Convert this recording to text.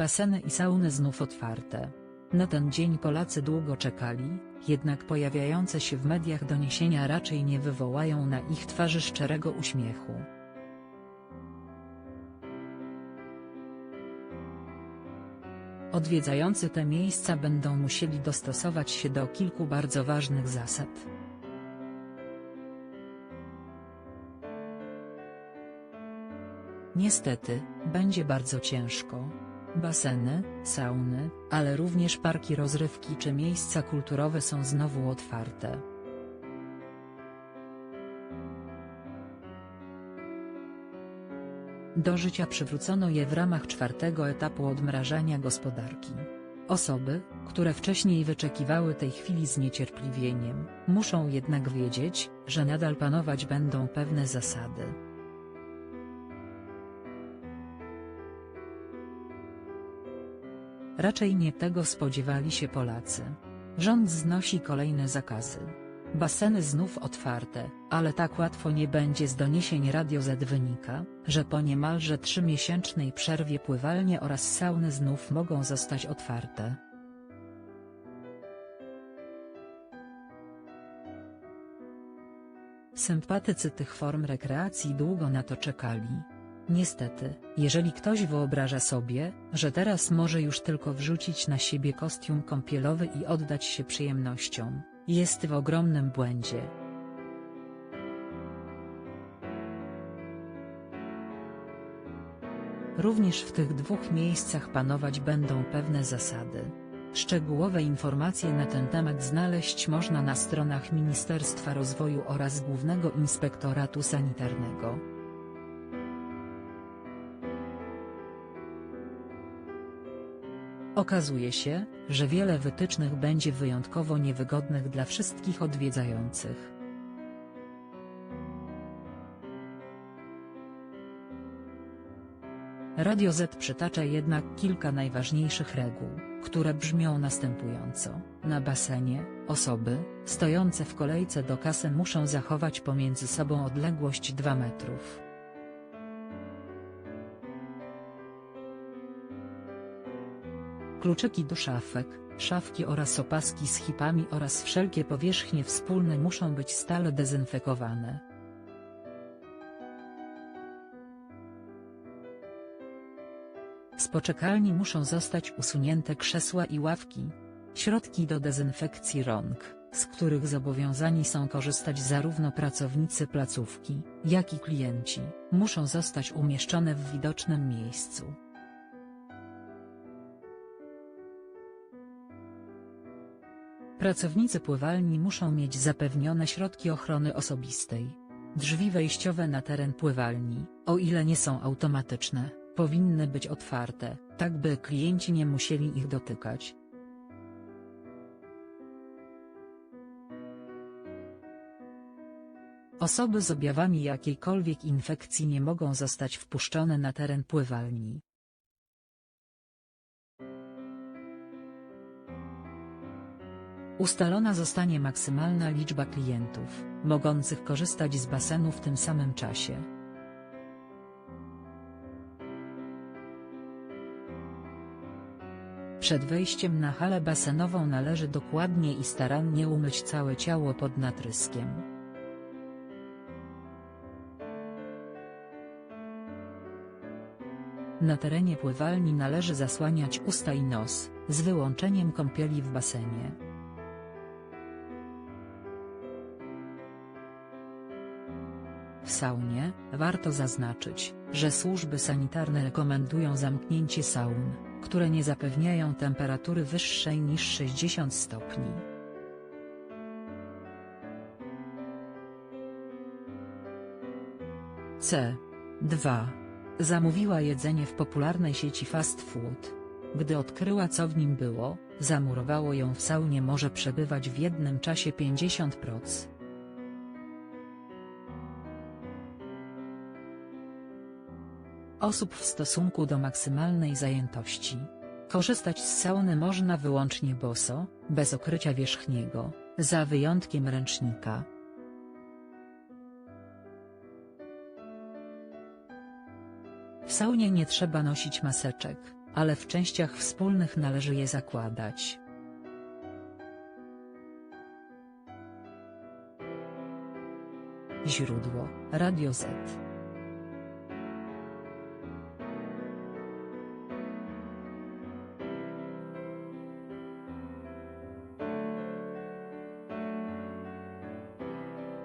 Baseny i sauny znów otwarte. Na ten dzień Polacy długo czekali, jednak pojawiające się w mediach doniesienia raczej nie wywołają na ich twarzy szczerego uśmiechu. Odwiedzający te miejsca będą musieli dostosować się do kilku bardzo ważnych zasad. Niestety, będzie bardzo ciężko. Baseny, sauny, ale również parki rozrywki czy miejsca kulturowe są znowu otwarte. Do życia przywrócono je w ramach czwartego etapu odmrażania gospodarki. Osoby, które wcześniej wyczekiwały tej chwili z niecierpliwieniem, muszą jednak wiedzieć, że nadal panować będą pewne zasady. Raczej nie tego spodziewali się Polacy. Rząd znosi kolejne zakazy. Baseny znów otwarte, ale tak łatwo nie będzie z doniesień Radio Z wynika, że po niemalże trzymiesięcznej przerwie pływalnie oraz sauny znów mogą zostać otwarte. Sympatycy tych form rekreacji długo na to czekali. Niestety, jeżeli ktoś wyobraża sobie, że teraz może już tylko wrzucić na siebie kostium kąpielowy i oddać się przyjemnościom, jest w ogromnym błędzie. Również w tych dwóch miejscach panować będą pewne zasady. Szczegółowe informacje na ten temat znaleźć można na stronach Ministerstwa Rozwoju oraz Głównego Inspektoratu Sanitarnego. Okazuje się, że wiele wytycznych będzie wyjątkowo niewygodnych dla wszystkich odwiedzających. Radio Z przytacza jednak kilka najważniejszych reguł, które brzmią następująco. Na basenie, osoby, stojące w kolejce do kasy muszą zachować pomiędzy sobą odległość 2 metrów. Kluczyki do szafek, szafki oraz opaski z hipami oraz wszelkie powierzchnie wspólne muszą być stale dezynfekowane. Z poczekalni muszą zostać usunięte krzesła i ławki. Środki do dezynfekcji rąk, z których zobowiązani są korzystać zarówno pracownicy placówki, jak i klienci, muszą zostać umieszczone w widocznym miejscu. Pracownicy pływalni muszą mieć zapewnione środki ochrony osobistej. Drzwi wejściowe na teren pływalni, o ile nie są automatyczne, powinny być otwarte, tak by klienci nie musieli ich dotykać. Osoby z objawami jakiejkolwiek infekcji nie mogą zostać wpuszczone na teren pływalni. Ustalona zostanie maksymalna liczba klientów, mogących korzystać z basenu w tym samym czasie. Przed wejściem na halę basenową należy dokładnie i starannie umyć całe ciało pod natryskiem. Na terenie pływalni należy zasłaniać usta i nos, z wyłączeniem kąpieli w basenie. W saunie, warto zaznaczyć, że służby sanitarne rekomendują zamknięcie saun, które nie zapewniają temperatury wyższej niż 60 stopni. C. 2. Zamówiła jedzenie w popularnej sieci fast food. Gdy odkryła co w nim było, zamurowało ją w saunie może przebywać w jednym czasie 50 osób w stosunku do maksymalnej zajętości. Korzystać z sauny można wyłącznie boso, bez okrycia wierzchniego, za wyjątkiem ręcznika. W saunie nie trzeba nosić maseczek, ale w częściach wspólnych należy je zakładać. Źródło: Radio Z.